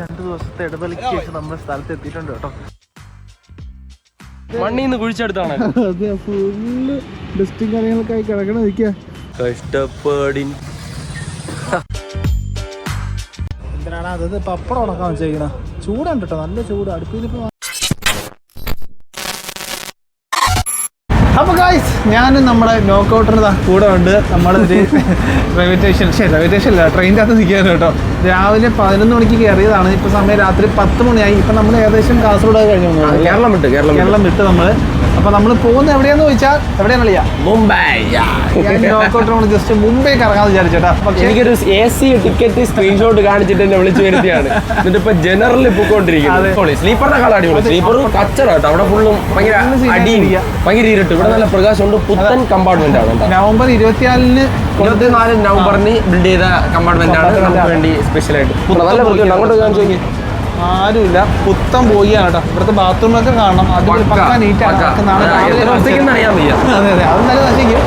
രണ്ടു ദിവസത്തെ ഇടവേളയ്ക്ക് ശേഷം നമ്മൾ സ്ഥലത്ത് എത്തിയിട്ടുണ്ട് കേട്ടോ. മണ്ണിൽ നിന്ന് കുഴിച്ചെടുത്താണ്. അതെ ഫുള്ള് ഡസ്റ്റും കാര്യങ്ങളൊക്കെ ആയി കിടക്കണ നിൽക്കുക കഷ്ടപ്പാടിൻ. എന്തിനാണ് അതത് പപ്പടം ഉണക്കാൻ വെച്ചേക്കണ. ചൂടുണ്ട് കേട്ടോ നല്ല ചൂട്. അടുപ്പിൽ ഇപ്പൊ അപ്പൊ ഗായ്സ് ഞാനും നമ്മുടെ നോക്കൗട്ടറിന് കൂടെ ഉണ്ട്. നമ്മളൊരു റെയിൽവേ സ്റ്റേഷൻ ശരി റെയിൽവേ സ്റ്റേഷൻ അല്ല ട്രെയിനിന്റെ അകത്ത് നിൽക്കുകയാണ് കേട്ടോ. രാവിലെ പതിനൊന്ന് മണിക്ക് കയറിയതാണ്. ഇപ്പൊ സമയം രാത്രി പത്ത് മണിയായി. ഇപ്പൊ നമ്മൾ ഏകദേശം കാസർഗോഡ് കഴിഞ്ഞു കേരളം വിട്ട് കേരളം കേരളം വിട്ട് നമ്മൾ അപ്പൊ നമ്മൾ പോകുന്ന എവിടെയാന്ന് ചോദിച്ചാൽ എവിടെയാണ് കളിയാ മുംബൈ. നോക്കൗട്ടർ ജസ്റ്റ് മുംബൈ കറങ്ങാന്ന് വിചാരിച്ചേട്ടാ. പക്ഷെ എനിക്കൊരു എ സി ടിക്കറ്റ് സ്ക്രീൻഷോട്ട് കാണിച്ചിട്ട് എന്നെ വിളിച്ചു വരുത്തിയാണ്. എന്നിട്ട് ഇപ്പൊ ജനറലിൽ പൊക്കോണ്ടിരിക്കുന്നത് സ്ലീപ്പറിന്റെ കാലം അടിപൊളി. സ്ലീപ്പർ കച്ചറ കേട്ടോ അവിടെ ഫുള്ളും ഭയങ്കര അടിയും ഭയങ്കര ഇരുട്ട്. ഇവിടെ നല്ല പ്രകാശമുണ്ട്. പുത്തൻ കമ്പാർട്ട്മെന്റ് ആണ് നവംബർ ഇരുപത്തിനാലിന് ഇരുപത്തിനാല് നവംബറിന് ബിൽഡ് ചെയ്ത കമ്പാർട്ട്മെന്റ് ആണ്. നമുക്ക് വേണ്ടി സ്പെഷ്യൽ ആയിട്ട്. നല്ല വൃത്തിയുണ്ട്. അങ്ങോട്ട് കാണിച്ചു നോക്കി ആരുമില്ല. പുത്തം പോയിയാണ് കേട്ടോ ഇവിടുത്തെ ബാത്റൂമൊക്കെ കാണണം. അത് പക്ക നീറ്റാണ് പക്ക. നമുക്ക് നാളെ ആ, രാവിലെ എത്ര ദിവസത്തേക്കെന്ന് അറിയാൻ വയ്യ. അതെ അതെ. അത് നല്ല നശിക്കും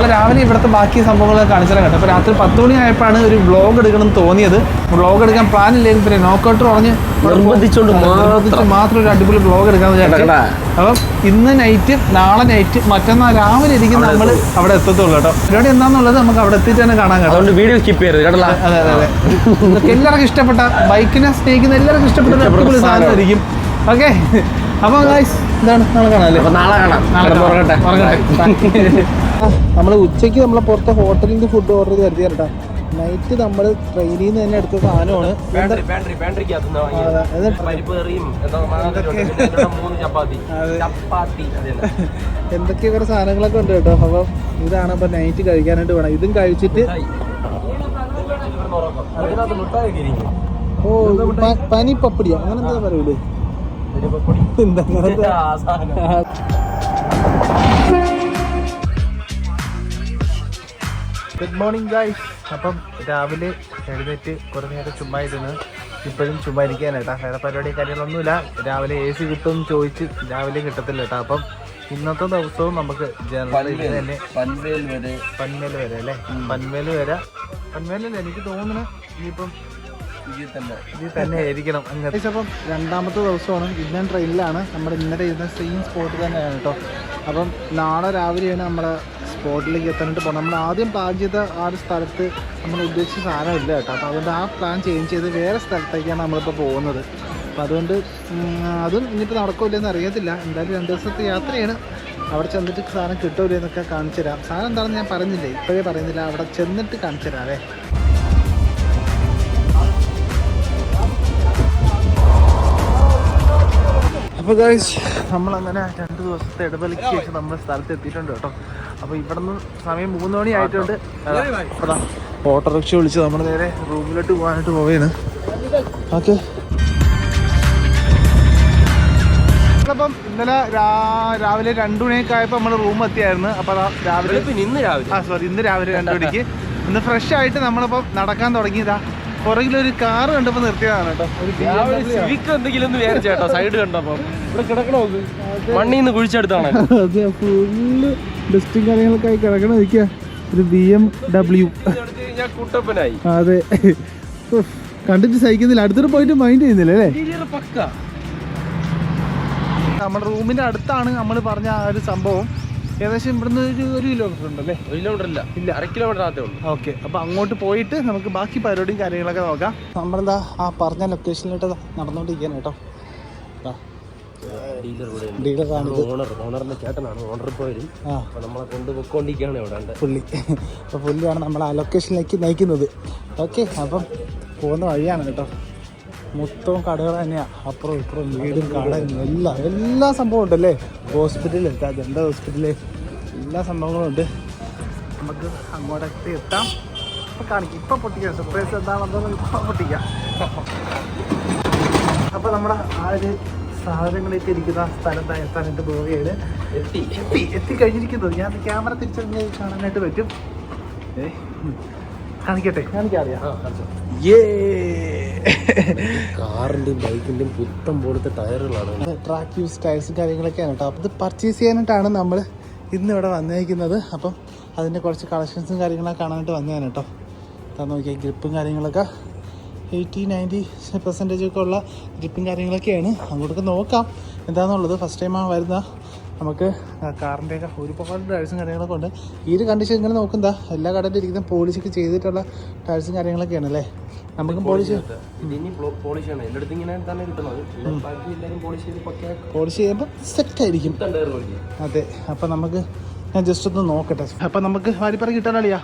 നാളെ രാവിലെ ഇവിടുത്തെ ബാക്കി സംഭവങ്ങളൊക്കെ കാണിച്ചാലും കേട്ടോ. അപ്പോൾ രാത്രി പത്ത് മണി ആയപ്പോഴാണ് ഒരു വ്ളോഗ് എടുക്കണം തോന്നിയത്. വ്ളോഗ് എടുക്കാൻ പ്ലാൻ ഇല്ലെങ്കിൽ പിന്നെ നോക്കൗട്ട് പറഞ്ഞ് നിർബന്ധിച്ചുകൊണ്ട് നിർബന്ധിച്ച് മാത്രം. ഒരു അടിപൊളി വ്ളോഗ് എടുക്കാന്ന് വിചാരിച്ചു. കേട്ടാ. അപ്പം ഇന്ന് നൈറ്റ് നാളെ നൈറ്റ് മറ്റന്നാൾ രാവിലെ ഇരിക്കും നമ്മൾ അവിടെ എത്തത്തുള്ളൂ കേട്ടോ. പരിപാടി എന്താണെന്നുള്ളത് നമുക്ക് അവിടെ എത്തിയിട്ട് തന്നെ കാണാൻ കേട്ടോ. അതുകൊണ്ട് വീഡിയോ സ്കിപ്പ് ചെയ്യരുത് കേട്ടല്ല. അതെ അതെ അതെ എല്ലാവർക്കും ഇഷ്ടപ്പെട്ട ബൈക്കിനെ സ്നേഹിക്കുന്ന എല്ലാവർക്കും ഇഷ്ടപ്പെട്ട അടിപൊളി സാധനം. സാധനമായിരിക്കും ഓക്കെ. അപ്പൊ ഗായ്സ് ഇതാണ്. നാളെ കാണാല്ലേ നാളെ കാണാം. നാളെ ഉറങ്ങട്ടെ. ഉറങ്ങട്ടെ. നമ്മൾ ഉച്ചയ്ക്ക് നമ്മൾ പുറത്തെ ഹോട്ടലിൽ നിന്ന് ഫുഡ് ഓർഡർ ചെയ്ത് കരുതി കേട്ടോ. നൈറ്റ് നമ്മൾ ട്രെയിനിൽ നിന്ന് തന്നെ എടുത്ത സാധനമാണ്. എന്തൊക്കെ കുറെ സാധനങ്ങളൊക്കെ ഉണ്ട് കേട്ടോ. അപ്പം ഇതാണ് അപ്പൊ നൈറ്റ് കഴിക്കാനായിട്ട് വേണം. ഇതും കഴിച്ചിട്ട് ഓ പനി പപ്പടിയോ അങ്ങനെ എന്താ പറയൂലേ? എന്താ ഗുഡ് മോർണിംഗ് ഗായ്സ് അപ്പം രാവിലെ എഴുന്നേറ്റ് കുറേ നേരം ചുമ്മാ ഇരുന്ന് ഇപ്പോഴും ചുമ്മാ ഇരിക്കാനേട്ടാ വേറെ പരിപാടി കാര്യങ്ങളൊന്നുമില്ല. രാവിലെ എ സി കിട്ടും ചോദിച്ച് രാവിലെ കിട്ടത്തില്ല കേട്ടോ. അപ്പം ഇന്നത്തെ ദിവസവും നമുക്ക് ജനറൽ തന്നെ പൻവേൽ വരെ. പന്മേൽ വരെ അല്ലേ? പന്മേൽ വരെ. പൻവേലല്ല എനിക്ക് തോന്നുന്നു ഇനിയിപ്പം ഇതിൽ തന്നെ. ഇതിൽ തന്നെ ആയിരിക്കണം അങ്ങനെ അപ്പം രണ്ടാമത്തെ ദിവസമാണ്. ഇന്നും ട്രെയിനിലാണ്. നമ്മുടെ ഇന്നലെ ഇരുന്ന സെയിം സ്പോട്ട് തന്നെയാണ് കേട്ടോ. അപ്പം നാളെ രാവിലെയാണ് നമ്മൾ സ്പോട്ടിലേക്ക് എത്താനായിട്ട് പോകുന്നത് നമ്മൾ ആദ്യം പ്ലാൻ ചെയ്ത ആ ഒരു സ്ഥലത്ത് നമ്മൾ ഉദ്ദേശിച്ച സാധനം ഇല്ല കേട്ടോ. അപ്പോൾ അതുകൊണ്ട് ആ പ്ലാൻ ചേഞ്ച് ചെയ്ത് വേറെ സ്ഥലത്തേക്കാണ് നമ്മളിപ്പോൾ പോകുന്നത്. അപ്പോൾ അതുകൊണ്ട് അതും ഇനിയിപ്പോൾ നടക്കില്ലെന്ന് അറിയത്തില്ല. എന്തായാലും രണ്ട് ദിവസത്തെ യാത്രയാണ്. അവിടെ ചെന്നിട്ട് സാധനം കിട്ടൂലെന്നൊക്കെ കാണിച്ചു തരാം സാധനം എന്താണെന്ന് ഞാൻ പറഞ്ഞില്ലേ? ഇപ്പോഴേ പറയുന്നില്ല. അവിടെ ചെന്നിട്ട് കാണിച്ചു തരാം അപ്പോൾ ഗൈസ് നമ്മളങ്ങനെ രണ്ട് ദിവസത്തെ ഇടവേളയ്ക്ക് ശേഷം നമ്മൾ സ്ഥലത്ത് എത്തിയിട്ടുണ്ട് കേട്ടോ. അപ്പോൾ ഇവിടെ നിന്ന് സമയം മൂന്ന് മണി ആയിട്ടുണ്ട്. അതാ ഓട്ടോറിക്ഷ വിളിച്ച് നമ്മൾ നേരെ റൂമിലോട്ട് പോകാനായിട്ട് പോവുകയാണ് ഓക്കെ. അപ്പം ഇന്നലെ രാവിലെ രണ്ടു മണിയൊക്കെ ആയപ്പോൾ നമ്മൾ റൂം എത്തിയായിരുന്നു. അപ്പോൾ രാവിലെ ഇന്ന് രാവിലെ. ആ സോറി ഇന്ന് രാവിലെ രണ്ടു മണിക്ക്. ഇന്ന് ഫ്രഷ് ആയിട്ട് നമ്മളിപ്പം നടക്കാൻ തുടങ്ങിയതാ. പുറകിലൊരു കാർ കണ്ടപ്പോ നിർത്തിയതാണ് കേട്ടോ. ഒരു. സിവിക്ക് എന്തെങ്കിലും ഒന്ന് വിചാരിച്ചേട്ടോ സൈഡ് കണ്ടപ്പോ. ഇവിടെ കിടക്കണോ മണ്ണിൽ നിന്ന് കുഴിച്ചെടുത്താണ്. അതെ ഫുള്ള് ഡസ്റ്റും കാര്യങ്ങളൊക്കെ ആയി കിടക്കണ നിൽക്കുക ഒരു ബി എം ഡബ്ല്യു കുട്ടപ്പനായി അതെ. കണ്ടിട്ട് സഹിക്കുന്നില്ല. അടുത്തൊരു പോയിട്ട് മൈൻഡ് ചെയ്യുന്നില്ല അല്ലേ? നമ്മുടെ റൂമിന്റെ അടുത്താണ് നമ്മൾ പറഞ്ഞ ആ ഒരു സംഭവം. ഏകദേശം ഇവിടുന്ന് ഒരു ഒരു കിലോമീറ്റർ ഉണ്ടല്ലേ? ഒരു കിലോമീറ്റർ ഇല്ല. ഇല്ല. അര കിലോമീറ്റർ ആദ്യം ഉള്ളൂ. ഓക്കെ അപ്പൊ അങ്ങോട്ട് പോയിട്ട് നമുക്ക് ബാക്കി പരിപാടിയും കാര്യങ്ങളൊക്കെ നോക്കാം. നമ്മളെന്താ ആ പറഞ്ഞ ലൊക്കേഷനിലോട്ട് നടന്നുകൊണ്ടിരിക്കുകയാണ് കേട്ടോ. പുള്ളി. അപ്പോൾ പുള്ളിയാണ് നമ്മൾ ആ ലൊക്കേഷനിലേക്ക് നയിക്കുന്നത്. ഓക്കെ അപ്പം പോകുന്ന വഴിയാണ് കേട്ടോ. മൊത്തവും കടകൾ തന്നെയാണ് അപ്പുറം ഇപ്പുറം വീടും കടയും എല്ലാം എല്ലാ സംഭവം ഉണ്ടല്ലേ? ഹോസ്പിറ്റലിൽ ജണ്ട ഹോസ്പിറ്റൽ എല്ലാ സംഭവങ്ങളും ഉണ്ട്. നമുക്ക് അങ്ങോട്ടൊക്കെ എത്താം. ഇപ്പം കാണിക്കും ഇപ്പം പൊട്ടിക്കാം. സർപ്രൈസ് എന്താണെന്ന് ഇപ്പം പൊട്ടിക്കാം. അപ്പോൾ നമ്മുടെ ആ ഒരു സാധനങ്ങളൊക്കെ ഇരിക്കുന്ന സ്ഥലത്തായ സ്ഥലത്ത് പോവുകയാണ്. എത്തി എത്തി എത്തിക്കഴിഞ്ഞിരിക്കുന്നത് ഞാൻ ക്യാമറ തിരിച്ചറിഞ്ഞ് കാണാനായിട്ട് പറ്റും. ഏ. കാണിക്കട്ടെ? കാണിക്കാറിയാം കാറിന്റെയും ബൈക്കിന്റെയും പുത്തം പോലത്തെ ടയറുകളാണ്. ട്രാക്ക് യൂസ് ടയർസും കാര്യങ്ങളൊക്കെയാണ് കേട്ടോ ഇത് പർച്ചേസ് ചെയ്യാനായിട്ടാണ് നമ്മൾ ഇന്ന് ഇവിടെ വന്നേക്കുന്നത്. അപ്പം അതിന്റെ കുറച്ച് കളക്ഷൻസും കാര്യങ്ങളൊക്കെ കാണാനായിട്ട് വന്നതാണ് കേട്ടോ അതാ നോക്കിയാൽ ഗ്രിപ്പും കാര്യങ്ങളൊക്കെ. എയ്റ്റി നയന്റി പെർസെന്റേജ് ഒക്കെ ഉള്ള ഗ്രിപ്പും കാര്യങ്ങളൊക്കെയാണ്. അങ്ങോട്ടൊക്കെ നോക്കാം. എന്താണെന്നുള്ളത് ഫസ്റ്റ് ടൈം ടൈമാണ് വരുന്ന നമുക്ക് കാറിന്റെയൊക്കെ ഒരുപാട് ടയർസും കാര്യങ്ങളൊക്കെ ഉണ്ട്. ഈ ഒരു കണ്ടീഷൻ ഇങ്ങനെ നോക്കുന്നതാ എല്ലാ കടയിലും ഇരിക്കുന്ന പോളിഷൊക്കെ ചെയ്തിട്ടുള്ള ടയർസും കാര്യങ്ങളൊക്കെയാണ് അല്ലേ? നമുക്കും പോളിഷ് ഇതിനി പോളിഷ് ആണ്. അടുത്ത് ഇങ്ങനെ തന്നെ കിട്ടുന്നത് ബാക്കി എല്ലാവരും പോളിഷ് ചെയ്ത് പക്ക പോളിഷ് ചെയ്യുമ്പോൾ സെറ്റ് ആയിരിക്കും. അതെ. അപ്പം നമുക്ക് ഞാൻ ജസ്റ്റ് ഒന്ന് നോക്കട്ടെ. അപ്പം നമുക്ക് വാരിപ്പറ കിട്ടാനളിയാ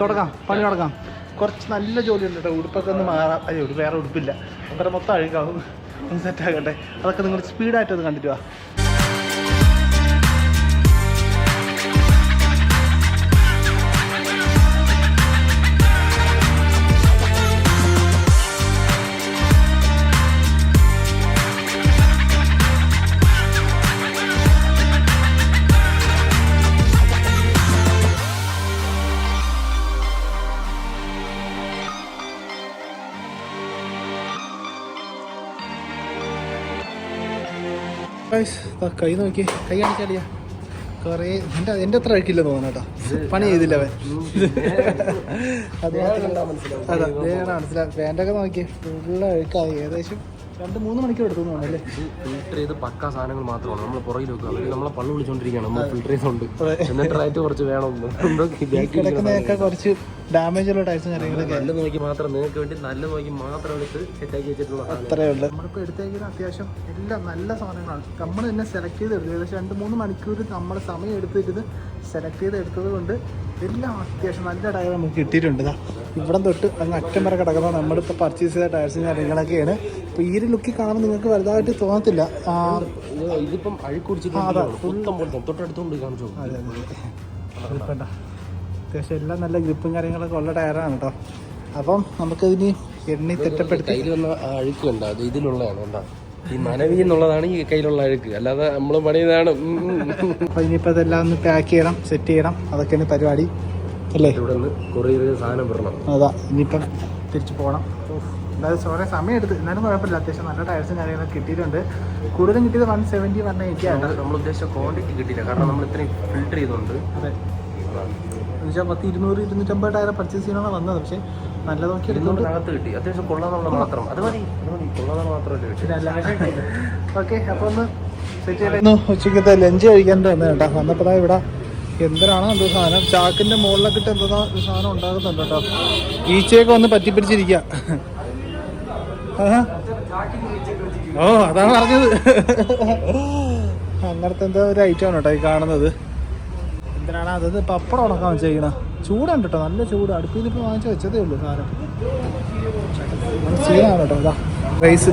തുടങ്ങാം. പണി തുടങ്ങാം കുറച്ച് നല്ല ജോലി ഉണ്ട് കേട്ടോ ഉടുപ്പൊക്കെ ഒന്ന് മാറാം. അയ്യോ വേറെ ഉടുപ്പില്ല. വേറെ മൊത്തം അഴുകാവും സെറ്റ് സെറ്റാകട്ടെ അതൊക്കെ നിങ്ങൾ സ്പീഡായിട്ട് ഒന്ന് കണ്ടിട്ട് വാ. ദാ കൈ നോക്കി. കൈ കാണിച്ചാലിയാ കുറേ എന്റെ എന്റെ അത്ര അഴുക്കില്ല തോന്നുന്നു കേട്ടോ. പണി ചെയ്തില്ല അവൻ. അത് മാത്രമല്ല ഒക്കെ മനസ്സിലാവും പാന്റൊക്കെ നോക്കി. ഫുള്ള് അഴുക്കായി. ഏകദേശം രണ്ട് മൂന്ന് മണിക്കൂർ എടുത്തു തോന്നുന്നു ഫിൽറ്റർ ചെയ്ത് പക്ക സാധനങ്ങൾ മാത്രമാണ് നമ്മൾ പുറകിൽ വെക്കുക. അവർ നമ്മളെ പള്ളു വിളിച്ചോണ്ടിരിക്കുകയാണ്. നമ്മൾ ഫിൽറ്റർ ചെയ്തുകൊണ്ട് അതെ. എന്നിട്ട് റേറ്റ് കുറച്ച് വേണം കിടക്കുന്നതൊക്കെ കുറച്ച് ഡാമേജ് ഉള്ള ടൈൽസും കാര്യങ്ങളൊക്കെ നല്ല നോക്കി മാത്രം നിങ്ങൾക്ക് വേണ്ടി നല്ല നോക്കി മാത്രം എടുത്ത് സെറ്റാക്കി വെച്ചിട്ടുള്ള അത്രയേ ഉള്ളൂ. നമ്മളിപ്പോൾ എടുത്തേക്കുന്ന അത്യാവശ്യം എല്ലാം നല്ല സാധനങ്ങളാണ്. നമ്മൾ തന്നെ സെലക്ട് ചെയ്ത് എടുത്തത് ഏകദേശം രണ്ട് മൂന്ന് മണിക്കൂർ നമ്മൾ സമയം എടുത്തിട്ട് സെലക്ട് ചെയ്ത് എടുത്തത് കൊണ്ട് എല്ലാം അത്യാവശ്യം നല്ല ടയർ നമുക്ക് കിട്ടിയിട്ടുണ്ട് ഇവിടം തൊട്ട് അങ്ങ് അറ്റം വരെ കിടക്കുന്ന നമ്മളിപ്പോൾ പർച്ചേസ് ചെയ്ത ടയർസും കാര്യങ്ങളൊക്കെയാണ്. അപ്പോൾ ഈ ഒരു ലുക്കിൽ കാണുമ്പോൾ നിങ്ങൾക്ക് വലുതായിട്ട് തോന്നത്തില്ല. ഇതിപ്പം അഴുക്കുടിച്ചിട്ട് തൊട്ടടുത്തുകൊണ്ട് കാണിച്ചു അതെ. അതെ? അത്യാവശ്യം എല്ലാം നല്ല ഗ്രിപ്പും കാര്യങ്ങളൊക്കെ ഉള്ള ടയറാണ് കേട്ടോ അപ്പം നമുക്ക് ഇനി എണ്ണി തിട്ടപ്പെടുത്തി കയ്യിലുള്ള അഴുക്ക് എന്താ അത് ഇതിലുള്ളതാണ് കണ്ടാ? ഈ മനവി എന്നുള്ളതാണ് ഈ കയ്യിലുള്ള അഴുക്ക്. അല്ലാതെ നമ്മൾ പണിയതാണ് അപ്പൊ ഇനിയിപ്പോൾ അതെല്ലാം ഒന്ന് പാക്ക് ചെയ്യണം സെറ്റ് ചെയ്യണം. അതൊക്കെയാണ് പരിപാടി. അല്ലേ? ഇവിടെ നിന്ന് കൊറിയർ സാധനം വരണം അതാ ഇനിയിപ്പം തിരിച്ചു പോകണം അതായത് കുറേ സമയം എടുത്ത്. എന്നാലും കുഴപ്പമില്ല. അത്യാവശ്യം നല്ല ടയർസും കാര്യങ്ങളൊക്കെ കിട്ടിയിട്ടുണ്ട്. കൂടുതലും കിട്ടിയത് വൺ സെവന്റി വൺ എയ്റ്റി ആണ് നമ്മൾ ഉദ്ദേശിച്ച ക്വാണ്ടിറ്റി കിട്ടിയില്ല. കാരണം നമ്മൾ ഇത്രയും ഫിൽറ്റർ ചെയ്തുകൊണ്ട് അതെ. എന്നുവെച്ചാൽ പത്ത് ഇരുന്നൂറ് ഇരുന്നൂറ്റമ്പത് ടയർ പർച്ചേസ് ചെയ്യണമെന്നാണ് വന്നത്. പക്ഷേ നല്ല നോക്കി എടുത്തോണ്ട് ഇരുന്നൂറിനകത്ത് കിട്ടി. അത്യാവശ്യം കൊള്ളാന്നുള്ള മാത്രം. അത് മതി. അത് മതി. കൊള്ളാന്നുള്ള മാത്രമല്ലേ കിട്ടി. ഓക്കെ അപ്പോൾ ഒന്ന് സെറ്റ് ലഞ്ച് കഴിക്കാണ്ട് വന്നത് കേട്ടോ. വന്നപ്പോ ഇവിടെ എന്തിനാണ് എന്തോ സാധനം. ചാക്കിന്റെ മുകളിലൊക്കെ ഇട്ട് എന്തോ സാധനം ഉണ്ടാകുന്നുണ്ട് കേട്ടോ. ഈച്ചയൊക്കെ വന്ന് പറ്റിപ്പിടിച്ചിരിക്കുക ഓ അതാണ് പറഞ്ഞത്. അങ്ങനത്തെ എന്തോ ഒരു ഐറ്റമാണ് കേട്ടോ ഈ കാണുന്നത്. എന്തിനാണ്? അതത് പപ്പടം ഉണക്കാൻ വെച്ചേക്കണ ചൂടുണ്ട് കേട്ടോ. നല്ല ചൂട്. അടുപ്പിൽ ഇപ്പോൾ വാങ്ങിച്ച് വെച്ചതേ ഉള്ളൂ സാധനം. സീനാണ് കേട്ടോ. ഇതാ റൈസ്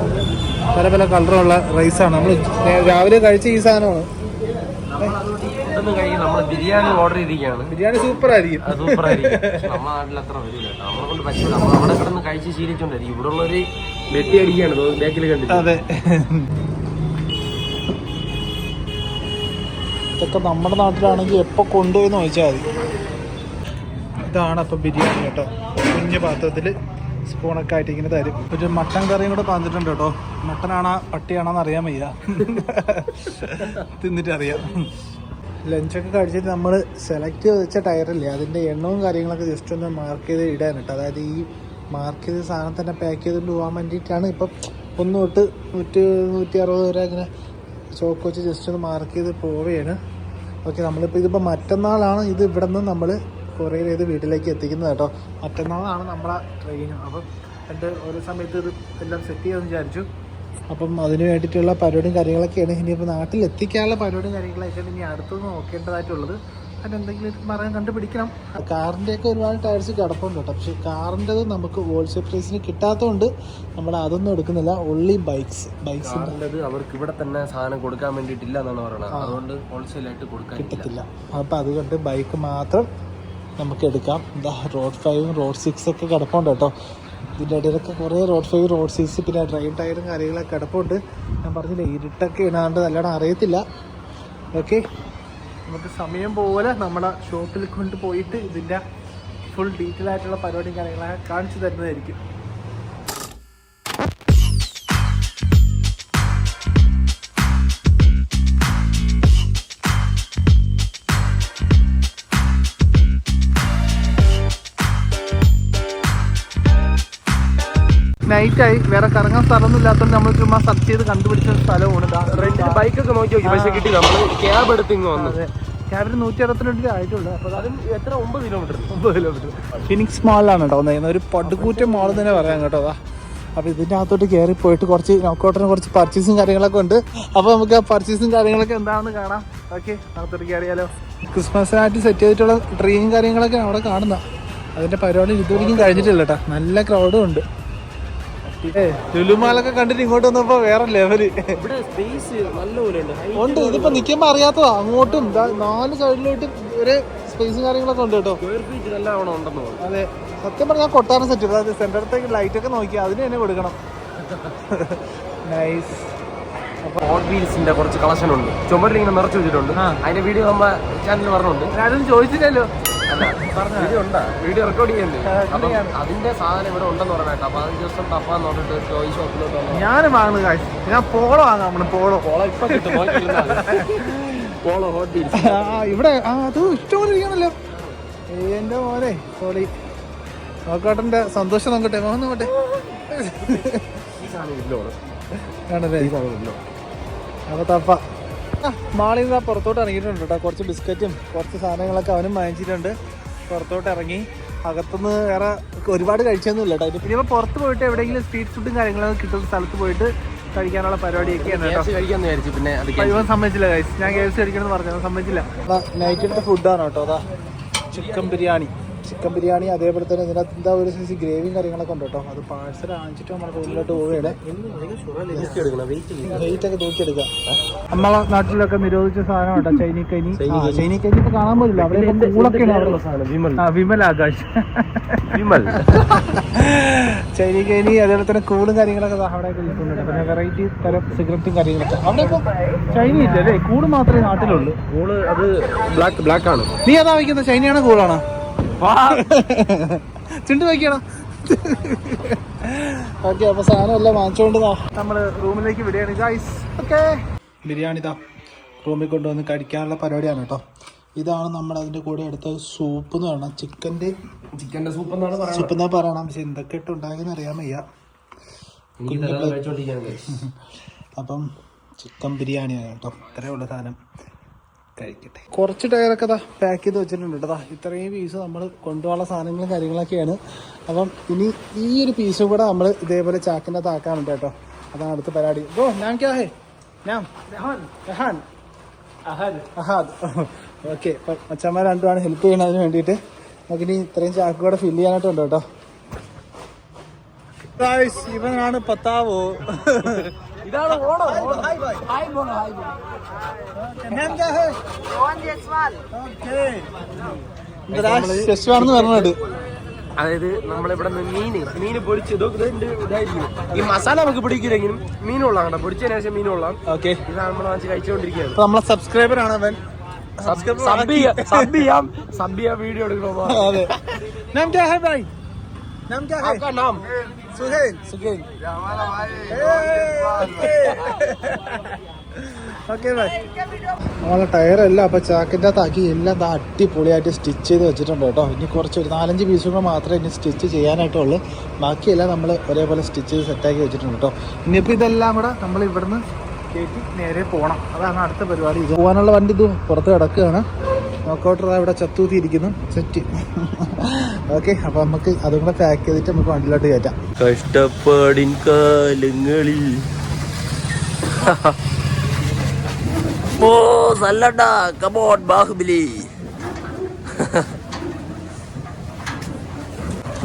പല പല കളറുള്ള റൈസാണ് നമ്മൾ രാവിലെ കഴിച്ച ഈ സാധനമാണ്. ബിരിയാണി ഓർഡർ ചെയ്തിരിക്കുകയാണ്. ബിരിയാണി സൂപ്പർ ആയിരിക്കും സൂപ്പറായിരിക്കും. പക്ഷെ നമ്മുടെ നാട്ടിൽ അത്ര വരില്ല. നമ്മളെ കൊണ്ട് പറ്റില്ല. നമ്മൾ അവിടെ കിടന്ന് കഴിച്ച് ശീലിച്ചോണ്ടായിരിക്കും ഇവിടെ ഉള്ളൊരു വെട്ടി അടിക്കുകയാണ് ബാക്കിൽ കണ്ടിട്ട്. അതെ. ഇതൊക്കെ നമ്മുടെ നാട്ടിലാണെങ്കിൽ എപ്പോൾ കൊണ്ടുപോയെന്ന് ചോദിച്ചാൽ മതി. ഇതാണ് അപ്പോൾ ബിരിയാണി കേട്ടോ. കുഞ്ഞ് പാത്രത്തിൽ സ്പൂണൊക്കെ ആയിട്ട് ഇങ്ങനെ തരും. ഒരു മട്ടൻ കറിയും കൂടെ പറഞ്ഞിട്ടുണ്ട് കേട്ടോ. മട്ടനാണോ പട്ടിയാണോന്ന് അറിയാൻ വയ്യ. തിന്നിട്ട് അറിയാം ലഞ്ചൊക്കെ കഴിച്ചിട്ട് നമ്മൾ സെലക്ട് വെച്ച ടയറില്ലേ അതിന്റെ എണ്ണവും കാര്യങ്ങളൊക്കെ ജസ്റ്റ് ഒന്ന് മാർക്ക് ചെയ്ത് ഇടാൻ കേട്ടോ. അതായത് ഈ മാർക്ക് ചെയ്ത സാധനം തന്നെ പാക്ക് ചെയ്തുകൊണ്ട് പോകാൻ വേണ്ടിയിട്ടാണ് ഇപ്പം ഒന്ന് തൊട്ട് നൂറ്റി നൂറ്റി അറുപത് വരെ അങ്ങനെ ചോക്ക് വെച്ച് ജസ്റ്റ് ഒന്ന് മാർക്ക് ചെയ്ത് പോവുകയാണ്. ഓക്കെ നമ്മളിപ്പോൾ ഇതിപ്പോൾ മറ്റന്നാളാണ് ഇത് ഇവിടെ നിന്ന് നമ്മൾ കുറേ ചെയ്ത് വീട്ടിലേക്ക് എത്തിക്കുന്നത് കേട്ടോ. മറ്റന്നാളാണ് നമ്മളെ ട്രെയിൻ അപ്പം എന്റെ ഓരോ സമയത്ത് ഇത് എല്ലാം സെറ്റ് ചെയ്യാമെന്ന് വിചാരിച്ചു. അപ്പം അതിന് വേണ്ടിയിട്ടുള്ള പരിപാടിയും കാര്യങ്ങളൊക്കെയാണ് ഇനിയിപ്പോൾ നാട്ടിൽ എത്തിക്കാനുള്ള പരിപാടിയും കാര്യങ്ങളൊക്കെയാണ് ഇനി അടുത്തൊന്ന് നോക്കേണ്ടതായിട്ടുള്ളത്. അതിനെന്തെങ്കിലും ഒരു മരം കണ്ടുപിടിക്കണം. കാറിന്റെയൊക്കെ ഒരുപാട് ടയർസ് കിടപ്പുണ്ട് കേട്ടോ. പക്ഷേ കാറിന്റെത് നമുക്ക് ഹോൾസെയിൽ പ്രൈസിന് കിട്ടാത്തതുകൊണ്ട് നമ്മൾ അതൊന്നും എടുക്കുന്നില്ല. ഓൺലി ബൈക്സ് ബൈക്സ് അവർക്ക് ഇവിടെ തന്നെ സാധനം കൊടുക്കാൻ വേണ്ടിയിട്ടില്ല എന്നാണ് പറയുന്നത് അതുകൊണ്ട് ഹോൾസെയിൽ ആയിട്ട് കൊടുക്കാൻ കിട്ടത്തില്ല. അപ്പം അതുകൊണ്ട് ബൈക്ക് മാത്രം നമുക്ക് എടുക്കാം. എന്താ റോഡ് ഫൈവും റോഡ് സിക്സ് ഒക്കെ കിടപ്പുണ്ട് കേട്ടോ. ഇതിന്റെ ഇടയിലൊക്കെ കുറേ റോഡ് ഫൈവ് റോഡ് സിക്സ് പിന്നെ ഡ്രൈവ് ടയറും കാര്യങ്ങളൊക്കെ കിടപ്പുണ്ട്. ഞാൻ പറഞ്ഞില്ല ഇരുട്ടൊക്കെ ഇടാണ്ട് നല്ലോണം അറിയത്തില്ല. ഓക്കെ നമുക്ക് സമയം പോലെ നമ്മളെ ഷോപ്പിൽ കൊണ്ട് പോയിട്ട് ഇതിന്റെ ഫുൾ ഡീറ്റെയിൽ ആയിട്ടുള്ള പരിപാടിയും കാര്യങ്ങളൊക്കെ കാണിച്ചു തരുന്നതായിരിക്കും. നൈറ്റ് ആയി. വേറെ കറങ്ങാൻ സ്ഥലമൊന്നും ഇല്ലാത്തതുകൊണ്ട് നമ്മൾ ചുമ്മാ സെർച്ച് ചെയ്ത് കണ്ടുപിടിച്ച സ്ഥലമാണ്. റെന്റിന് ബൈക്കൊക്കെ നോക്കി നോക്കി പക്ഷെ കിട്ടി. നമ്മൾ ക്യാബ് എടുത്ത് ഇങ്ങ് വന്നു. അതെ. ക്യാബിന് നൂറ്റി അറുപത്തിരണ്ട് രൂപ ആയിട്ടുള്ളൂ. അപ്പോൾ അതും എത്ര? ഒമ്പത് കിലോമീറ്റർ ഒമ്പത് കിലോമീറ്റർ ഫിനിക്സ് മാളിലാണ് കേട്ടോ വന്നിരിക്കുന്നത് ഒരു പടുകൂറ്റ മാൾ തന്നെ പറയാം കേട്ടോ അതാ. അപ്പോൾ ഇതിന്റെ അകത്തോട്ട് കയറി പോയിട്ട് കുറച്ച് നോക്കോട്ടിന് കുറച്ച് പർച്ചേസും കാര്യങ്ങളൊക്കെ ഉണ്ട്. അപ്പോൾ നമുക്ക് ആ പർച്ചേസും കാര്യങ്ങളൊക്കെ എന്താണെന്ന് കാണാം. ഓക്കെ അകത്തോട്ട് കയറിയാലോ ക്രിസ്മസിനായിട്ട് സെറ്റ് ചെയ്തിട്ടുള്ള ട്രീയും കാര്യങ്ങളൊക്കെ അവിടെ കാണുന്ന അതിന്റെ പരിപാടി ഇതുവരെയും കഴിഞ്ഞിട്ടില്ല കേട്ടോ. നല്ല ക്രൗഡും ഉണ്ട്. ലുലുമാലൊക്കെ കണ്ടിട്ട് ഇങ്ങോട്ട് വന്നപ്പോ വേറെ ലെവൽ ഇവിടെ സ്പേസ് നല്ലപോലെ ഉണ്ട് ഇതിപ്പോ നിക്കുമ്പോ അറിയാത്തതാ. അങ്ങോട്ടും നാല് സൈഡിലോട്ടും ഒരു സ്പേസും കാര്യങ്ങളൊക്കെ ഉണ്ട് കേട്ടോ. അതെ. സത്യം പറഞ്ഞാൽ കൊട്ടാരം സെറ്റ് അതായത് സെന്റർ അടുത്തേക്ക് ലൈറ്റ് ഒക്കെ നോക്കി അതിന് തന്നെ കൊടുക്കണം. നൈസ് ഹോട്ട് വീൽസിന്റെ കുറച്ച് കളക്ഷൻ ഉണ്ട്. ചുമരിൽ ഇങ്ങനെ നിറച്ചു വെച്ചിട്ടുണ്ട്. അതിന്റെ വീഡിയോ നമ്മുടെ ചാനലിൽ പറഞ്ഞുണ്ട് ഞാനൊന്നും ചോദിച്ചില്ലല്ലോ. വീഡിയോ റെക്കോർഡ് ചെയ്യുന്നുണ്ട് ആ, അപ്പം അതിന്റെ സാധനം ഇവിടെ ഉണ്ടെന്ന് പറഞ്ഞിട്ട് അപ്പൊ ദിവസം തപ്പാന്ന് പറഞ്ഞിട്ട് ടോയ് ഷോപ്പിലോട്ട് വന്നു? ഞാനും വാങ്ങുന്നു കാശ് ഞാൻ പോളോ വാങ്ങാം നമ്മൾ പോളോ പോളോ ഇപ്പൊ കിട്ടും. പോളോ ഹോട്ട് ഇവിടെ അത് ഇഷ്ടംപോലെ ഇരിക്കണല്ലോ എന്റെ മോനെ സോറി നോക്കാട്ടന്റെ സന്തോഷം നോക്കട്ടെ മോഹൻ നോക്കട്ടെ. ആണല്ലേ? അപ്പൊ തപ്പ മാളിൽ നിന്ന് പുറത്തോട്ട് ഇറങ്ങിയിട്ടുണ്ട് കേട്ടോ. കുറച്ച് ബിസ്ക്കറ്റും കുറച്ച് സാധനങ്ങളൊക്കെ അവനും വാങ്ങിച്ചിട്ടുണ്ട്. പുറത്തോട്ട് ഇറങ്ങി അകത്തുനിന്ന് വേറെ ഒരുപാട് കഴിച്ചൊന്നും ഇല്ല കേട്ടോ ഇപ്പോൾ പുറത്ത് പോയിട്ട് എവിടെയെങ്കിലും സ്ട്രീറ്റ് ഫുഡും കാര്യങ്ങളൊക്കെ കിട്ടുന്ന സ്ഥലത്ത് പോയിട്ട് കഴിക്കാനുള്ള പരിപാടിയൊക്കെയാണ് കേട്ടോ. പിന്നെ ഇവൻ സമ്മതിച്ചില്ല ഗൈസ് ഞാൻ കെ എഫ് സി അടിക്കണമെന്ന് പറഞ്ഞു സമ്മതിച്ചില്ല നൈറ്റിലത്തെ ഫുഡാണ് കേട്ടോ അതാ. ചിക്കൻ ബിരിയാണി. ചിക്കൻ ബിരിയാണി അതേപോലെ തന്നെ ഇതിനകത്ത് എന്താ ഒരു സൈസ് ഗ്രേവിയും കാര്യങ്ങളൊക്കെ ഉണ്ട് കേട്ടോ. അത് പാഴ്സൽ വാങ്ങിച്ചിട്ട് നമ്മുടെ റൂമിലോട്ട് പോവുകയാണ് വെയിറ്റ് ഒക്കെ നോക്കിയെടുക്കാം നമ്മളെ നാട്ടിലൊക്കെ നിരോധിച്ച സാധനം കേട്ടോ ചൈനീ കൈനി ചൈനീ കൈനി ഇപ്പൊ കാണാൻ പോലില്ല അവിടെ കൂളൊക്കെയാണ് വിമൽ. ആകാശ്. വിമൽ. ചൈനീ കൈനി അതേപോലെ തന്നെ കൂളും കാര്യങ്ങളൊക്കെ അവിടെ ഇരിക്കുന്നുണ്ട് പിന്നെ വെറൈറ്റി തരം സിഗരറ്റും കാര്യങ്ങളൊക്കെ. അവിടെ ഇപ്പൊ ചൈന ഇല്ല? അല്ലേ? കൂട് മാത്രമേ നാട്ടിലുള്ളൂ. കൂൾ അത് ബ്ലാക്ക് ബ്ലാക്ക് ആണ്. നീ അതാ വയ്ക്കുന്നത്? ചൈനയാണോ കൂളാണോ? ചിണ്ട് നോക്കിയാണോ? ഓക്കെ അപ്പൊ സാധനം എല്ലാം വാങ്ങിച്ചോണ്ട് നമ്മൾ റൂമിലേക്ക് വിടുകയാണ് ഗൈസ് ഓക്കെ. ബിരിയാണി ഇതാ. റൂമിൽ കൊണ്ടുവന്ന് കഴിക്കാനുള്ള പരിപാടിയാണ് കേട്ടോ. ഇതാണ് നമ്മൾ അതിന്റെ കൂടെ എടുത്ത സൂപ്പ് എന്ന് പറയണം. ചിക്കന്റെ ചിക്കന്റെ സൂപ്പ് എന്നാണ് പറയുന്നത് സൂപ്പ് എന്നാ പറയണം. പക്ഷെ എന്തൊക്കെ ഇട്ട് ഉണ്ടാക്കിയെന്ന് അറിയാൻ വയ്യ. അപ്പം ചിക്കൻ ബിരിയാണിയാണ് കേട്ടോ. ഇത്രയുള്ള സാധനം. കഴിക്കട്ടെ. കുറച്ച് ടയറൊക്കെ ദാ പാക്ക് ചെയ്ത് വെച്ചിട്ടുണ്ട് കേട്ടോ ഇത്രയും പീസ് നമ്മൾ കൊണ്ടുപോകാനുള്ള സാധനങ്ങളും കാര്യങ്ങളൊക്കെയാണ്. അപ്പം ഇനി ഈ ഒരു പീസും കൂടെ നമ്മൾ ഇതേപോലെ ചാക്കിന്റെ അകത്ത് ആക്കാനുണ്ട് കേട്ടോ അതാണ് അടുത്ത പരിപാടി. ഓ ഞാൻ ക്യാ ഹേ? ഞാൻ രഹാൻ. അഹാദ്. ഓക്കെ. അപ്പം അച്ഛന്മാർ രണ്ടുമാണ് ഹെൽപ്പ് ചെയ്യണതിന് വേണ്ടിയിട്ട് നമുക്കിനി ഇത്രയും ചാക്ക് കൂടെ ഫില്ല് ചെയ്യാനായിട്ടുണ്ട് കേട്ടോ ഇവനാണ് പത്താവോ? ഇതാണ് ഓണം. ഹായ് ബോണോ ഹായ് ബോണോ പറഞ്ഞത് അതായത് നമ്മളിവിടെ മീന് മീന് പൊരിച്ച് ഇതായിരിക്കും. ഈ മസാല നമുക്ക് പിടിക്കില്ലെങ്കിലും മീനുള്ളാം കേട്ടോ. പൊടിച്ചതിന് ശേഷം മീനുള്ളാം ഓക്കെ. ഇതാണ് നമ്മൾ വാങ്ങിച്ച് കഴിച്ചുകൊണ്ടിരിക്കുകയാണ്. നമ്മളെ സബ്സ്ക്രൈബർ ആണ് അവൻ സബ് ചെയ്യാം സബ് ചെയ്യാം വീഡിയോ എടുക്കണോ? അതെ. നാം ക്യാ ഹൈ ഭായ് നാം ക്യാ ഹൈ. സുഹൈൽ സുഹൈൽ ഓക്കെ ബൈ നമ്മളെ ടയറെല്ലാം അപ്പോൾ ചാക്കിന്റെ എല്ലാം ദാ അടിപൊളിയായിട്ട് സ്റ്റിച്ച് ചെയ്ത് വെച്ചിട്ടുണ്ട് കേട്ടോ. ഇനി കുറച്ച് ഒരു നാലഞ്ച് പീസുകൾ മാത്രമേ ഇനി സ്റ്റിച്ച് ചെയ്യാനായിട്ടുള്ളൂ. ബാക്കിയെല്ലാം നമ്മൾ ഒരേപോലെ സ്റ്റിച്ച് ചെയ്ത് സെറ്റാക്കി വെച്ചിട്ടുണ്ട് കേട്ടോ. ഇനിയിപ്പോൾ ഇതെല്ലാം കൂടെ നമ്മൾ ഇവിടുന്ന് കയറ്റി നേരെ പോകണം അതാണ് അടുത്ത പരിപാടി. പോകാനുള്ള വണ്ടി ഇത് പുറത്ത് കിടക്കുകയാണ്. നോക്കൗട്ടർ അവിടെ ചത്തൂത്തിയിരിക്കുന്നു. സെറ്റ് ഓക്കെ അപ്പോൾ നമുക്ക് അതും കൂടെ പാക്ക് ചെയ്തിട്ട് നമുക്ക് വണ്ടിയിലോട്ട് കയറ്റാം. കഷ്ടപ്പാടിൻ കാലങ്ങളിൽ. ഓ സല്ലടാ കമോൺ ബാഹുബലി.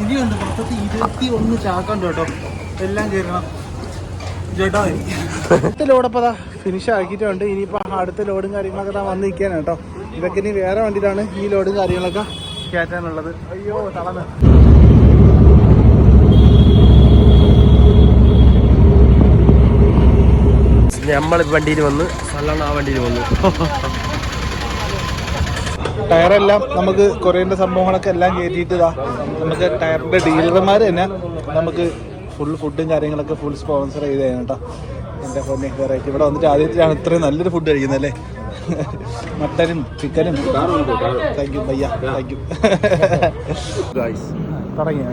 ഇനിയുണ്ട് മൊത്തത്തിൽ ഇരുപത്തി ഒന്ന് ചാക്കുണ്ട് കേട്ടോ. എല്ലാം കയറണം. ജഡായി അടുത്ത ഫിനിഷ് ആക്കിയിട്ടുണ്ട്. ഇനിയിപ്പോൾ അടുത്ത ലോഡും കാര്യങ്ങളൊക്കെ താ വന്നിരിക്കാനാണ് കേട്ടോ. ഇതൊക്കെ ഇനി വേറെ വണ്ടിയിലാണ് ഈ ലോഡും കാര്യങ്ങളൊക്കെ കയറ്റാനുള്ളത്. അയ്യോ തളന്ന് നമ്മൾ വണ്ടിയിൽ വന്ന് നല്ലോണം ആ വണ്ടിയിൽ വന്നു. ടയറെല്ലാം നമുക്ക് കുറേന്റെ സംഭവങ്ങളൊക്കെ എല്ലാം കയറ്റിയിട്ട് ഇതാ നമുക്ക് ടയറിന്റെ ഡീലർമാർ തന്നെ നമുക്ക് ഫുൾ ഫുഡും കാര്യങ്ങളൊക്കെ ഫുൾ സ്പോൺസർ ചെയ്ത് കേട്ടോ. എന്റെ ഫോണിൽ വെറൈറ്റി ഇവിടെ വന്നിട്ട് ആദ്യത്തിലാണ് ഇത്രയും നല്ലൊരു ഫുഡ് കഴിക്കുന്നത് അല്ലേ മട്ടനും ചിക്കനും. താങ്ക് യു ഭയ്യ താങ്ക് യു ഗായ്സ് തുടങ്ങി.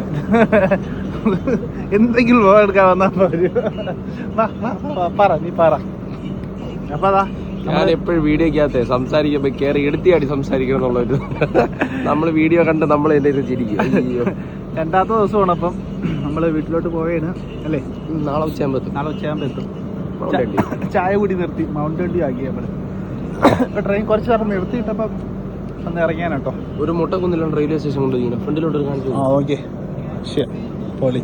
എന്തെങ്കിലും ലോ എടുക്കാൻ വന്നാൽ പോരും. പറ നീ പറ. അപ്പൊ അതാ ഞാൻ എപ്പോഴും വീഡിയോക്കകത്തെ സംസാരിക്കുമ്പോ കയറി എടുത്തിയാടി സംസാരിക്കണം എന്നുള്ളൊരു നമ്മൾ വീഡിയോ കണ്ട് നമ്മൾ എന്റെ ഇത് ചിരിക്കും. രണ്ടാമത്തെ ദിവസമാണ് അപ്പം. നമ്മൾ വീട്ടിലോട്ട് പോവേണ്. അല്ലേ? നാളെ ഉച്ചയാകുമ്പോ എത്തും. നാളെ ഉച്ചയാകുമ്പോൾ എത്തും. ചായ കൂടി നിർത്തി. മൗണ്ട് ആക്കി നമ്മൾ ഇപ്പൊ ട്രെയിൻ കുറച്ച് നേരം നിർത്തിയിട്ടപ്പം ഒന്ന് കേട്ടോ ഒരു മുട്ട മുട്ടക്കുന്നിലാണ് റെയിൽവേ സ്റ്റേഷൻ കൊണ്ട് ഇങ്ങനെ ഫ്രണ്ടിലോട്ട് കാണിച്ചു ആ ഓക്കെ. ശരി പോളി.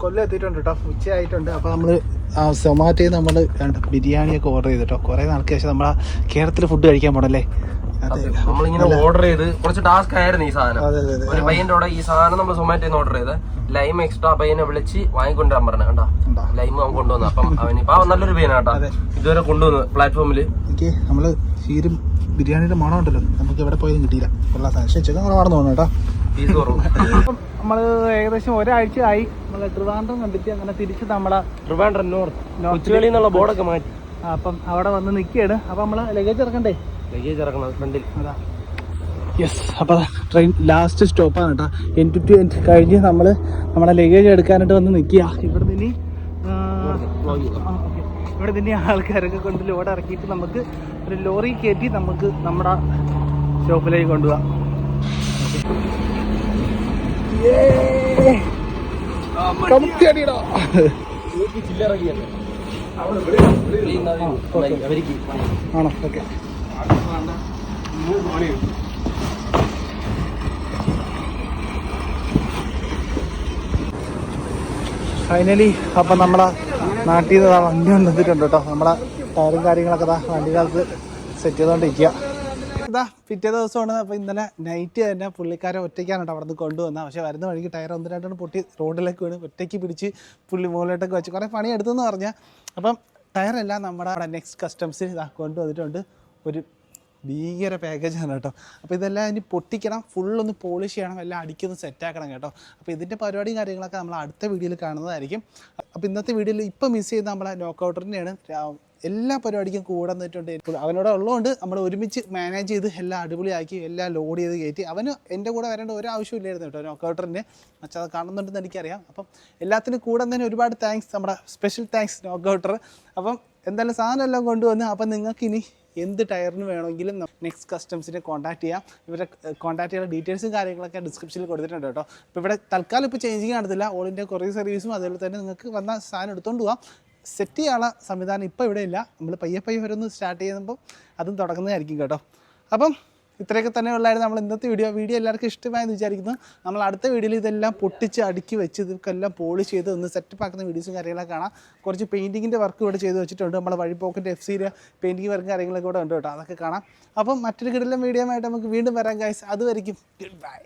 കൊല്ലം എത്തിയിട്ടുണ്ട് കേട്ടോ ഉച്ചയായിട്ടുണ്ട് അപ്പോൾ നമ്മൾ സൊമാറ്റോയിൽ നമ്മൾ ബിരിയാണിയൊക്കെ ഓർഡർ ചെയ്തിട്ടോ. കുറേ നാൾക്ക് ശേഷം നമ്മൾ കേരളത്തിൽ ഫുഡ് കഴിക്കാൻ പോണല്ലേ? അതെ നമ്മളിങ്ങനെ ഓർഡർ ചെയ്ത് കുറച്ച് ടാസ്ക് ആയിരുന്നു ഈ സാധനം. അതെ അതെ അതെ. ഒരു പയ്യന്റെ കൂടെ ഈ സാധനം നമ്മൾ സൊമാറ്റോയിൽ ഓർഡർ ചെയ്ത്. ലൈം എക്സ്ട്രാ പയ്യനെ വിളിച്ച് വാങ്ങിക്കൊണ്ടുവരാൻ പറഞ്ഞു. കണ്ടാ? ലൈം അവൻ കൊണ്ടുവന്നു. അപ്പം അവന് ഇപ്പൊ നല്ലൊരു പയ്യനാട്ടാ കേട്ടോ. ഇതുവരെ കൊണ്ടുവന്നു പ്ലാറ്റ്ഫോമിൽ നമ്മൾ നമ്മൾ ചീരും ബിരിയാണിയുടെ മണം ഉണ്ടല്ലോ. നമുക്ക് എവിടെ പോയാലും കിട്ടിയില്ല. കൊള്ളാം സാധനം. പക്ഷേ ചിക്കൻ കുറവാണെന്ന് തോന്നുന്നു കേട്ടോ. ഫീസ് കുറവ്. നമ്മൾ ഏകദേശം ഒരാഴ്ച ആയി നമ്മൾ ട്രിവാൻഡ്രം കണ്ടിട്ട് അങ്ങനെ തിരിച്ച് നമ്മളെ ട്രിവാൻഡ്രം നോർത്ത്. കൊച്ചുകളി എന്നുള്ള ബോർഡൊക്കെ മാറ്റി. അപ്പം അവിടെ വന്ന് നിൽക്കുകയാണ്. അപ്പം നമ്മൾ ലഗേജ് ഇറക്കണ്ടേ? ലഗേജ് ഇറക്കണം ഫ്രണ്ടിൽ അതാ യെസ് അപ്പോൾ ട്രെയിൻ ലാസ്റ്റ് സ്റ്റോപ്പാണ് കേട്ടോ എൻ ടു ടു എൻ കഴിഞ്ഞ് നമ്മൾ നമ്മുടെ ലഗേജ് എടുക്കാനായിട്ട് വന്ന് നിൽക്കുക ഇവിടെ നിന്ന് ഇവിടെ നിന്ന് ആൾക്കാരൊക്കെ കൊണ്ട് ലോഡ് ഇറക്കിയിട്ട് നമുക്ക് ഒരു ലോറി കയറ്റി നമുക്ക് നമ്മുടെ ഷോപ്പിലേക്ക് കൊണ്ടുപോകാം ആണോ ഓക്കെ ഫൈനലി അപ്പം നമ്മളെ നാട്ടിൽ നിന്ന് വണ്ടി വന്നിട്ടുണ്ട് കേട്ടോ. നമ്മളെ ടയറും കാര്യങ്ങളൊക്കെ ദാ കാലത്ത് സെറ്റ് ചെയ്തുകൊണ്ടിരിക്കുക ഇതാ പിറ്റേ ദിവസമാണ് അപ്പോൾ ഇന്നലെ നൈറ്റ് തന്നെ പുള്ളിക്കാരെ ഒറ്റയ്ക്കാണ് കേട്ടോ അവിടെ നിന്ന് കൊണ്ടുവന്നത്. പക്ഷേ വരുന്ന വഴിക്ക് ടയർ ഒന്ന് രണ്ടെണ്ണം പൊട്ടി റോഡിലേക്ക് വീണ് ഒറ്റയ്ക്ക് പിടിച്ച് പുള്ളി മുകളിലോട്ടൊക്കെ വെച്ച് കുറേ പണി എടുത്തെന്ന് പറഞ്ഞാൽ അപ്പം ടയറെല്ലാം നമ്മുടെ നെക്സ്റ്റ് കസ്റ്റംസിൽ ഇതാ കൊണ്ടുവന്നിട്ടുണ്ട്. ഒരു ഭീകര പാക്കേജാണ് കേട്ടോ. അപ്പോൾ ഇതെല്ലാം ഇനി പൊട്ടിക്കണം ഫുള്ളൊന്ന് പോളിഷ് ചെയ്യണം എല്ലാം അടിക്കൊന്ന് സെറ്റാക്കണം കേട്ടോ. അപ്പോൾ ഇതിന്റെ പരിപാടിയും കാര്യങ്ങളൊക്കെ നമ്മൾ അടുത്ത വീഡിയോയിൽ കാണുന്നതായിരിക്കും. അപ്പോൾ ഇന്നത്തെ വീഡിയോയിൽ ഇപ്പോൾ മിസ് ചെയ്ത് നമ്മളെ നോക്കൗട്ടറിനെയാണ് എല്ലാ പരിപാടിക്കും കൂടെ നിന്നിട്ടുണ്ട്. അവനോട് ഉള്ളതുകൊണ്ട് നമ്മൾ ഒരുമിച്ച് മാനേജ് ചെയ്ത് എല്ലാം അടിപൊളിയാക്കി എല്ലാം ലോഡ് ചെയ്ത് കയറ്റി. അവന് എന്റെ കൂടെ വരേണ്ട ഒരു ആവശ്യമില്ലായിരുന്നു കേട്ടോ നോക്കൗട്ടറിന് മച്ചാ അത് കാണുന്നുണ്ടെന്ന് എനിക്കറിയാം. അപ്പം എല്ലാത്തിനും കൂടെ തന്നെ ഒരുപാട് താങ്ക്സ് നമ്മുടെ സ്പെഷ്യൽ താങ്ക്സ് നോക്കൗട്ടർ അപ്പം എന്തായാലും സാധനം എല്ലാം കൊണ്ടുവന്ന് അപ്പം നിങ്ങൾക്ക് ഇനി എന്ത് ടയറിന് വേണമെങ്കിലും നെക്സ്റ്റ് കസ്റ്റംസിനെ കോൺടാക്ട് ചെയ്യാം. ഇവരുടെ കോൺടാക്ട് ചെയ്യുന്ന ഡീറ്റെയിൽസും കാര്യങ്ങളൊക്കെ ഡിസ്ക്രിപ്ഷനിൽ കൊടുത്തിട്ടുണ്ട് കേട്ടോ. അപ്പോൾ ഇവിടെ തൽക്കാലം ഇപ്പോൾ ചേഞ്ചിങ് നടത്തില്ല ഓൾ ഇന്ത്യ കൊറിയർ സർവീസും അതുപോലെ തന്നെ നിങ്ങൾക്ക് വന്ന സാധനം എടുത്തുകൊണ്ട് പോകാം സെറ്റ് ചെയ്യാനുള്ള സംവിധാനം ഇപ്പോൾ ഇവിടെ ഇല്ല. നമ്മൾ പയ്യെ പയ്യെ ഓരോന്ന് സ്റ്റാർട്ട് ചെയ്യുമ്പോൾ അതും തുടങ്ങുന്നതായിരിക്കും കേട്ടോ. അപ്പം ഇത്രയൊക്കെ തന്നെ ഉള്ളായിരുന്നു. നമ്മൾ ഇന്നത്തെ വീഡിയോ വീഡിയോ എല്ലാവർക്കും ഇഷ്ടമായെന്ന് വിചാരിക്കുന്നു. നമ്മൾ അടുത്ത വീഡിയോയിൽ ഇതെല്ലാം പൊട്ടിച്ച് അടുക്കി വെച്ച് ഇതൊക്കെല്ലാം പോളിഷ് ചെയ്ത് ഒന്ന് സെറ്റപ്പ് ആക്കുന്ന വീഡിയോസും കാര്യങ്ങളൊക്കെ കാണാം. കുറച്ച് പെയിന്റിങ്ങിന്റെ വർക്ക് ഇവിടെ ചെയ്ത് വെച്ചിട്ടുണ്ട്. നമ്മൾ വഴി പോക്കറ്റ് എഫ് സിയിൽ പെയിന്റിങ് വർക്കും കാര്യങ്ങളൊക്കെ ഇവിടെ ഉണ്ട് കേട്ടോ. അതൊക്കെ കാണാം. അപ്പം മറ്റൊരു കിടലം വീഡിയോ ആയിട്ട് നമുക്ക് വീണ്ടും വരാം ഗൈസ് അതുവരെയും ഗുഡ് ബൈ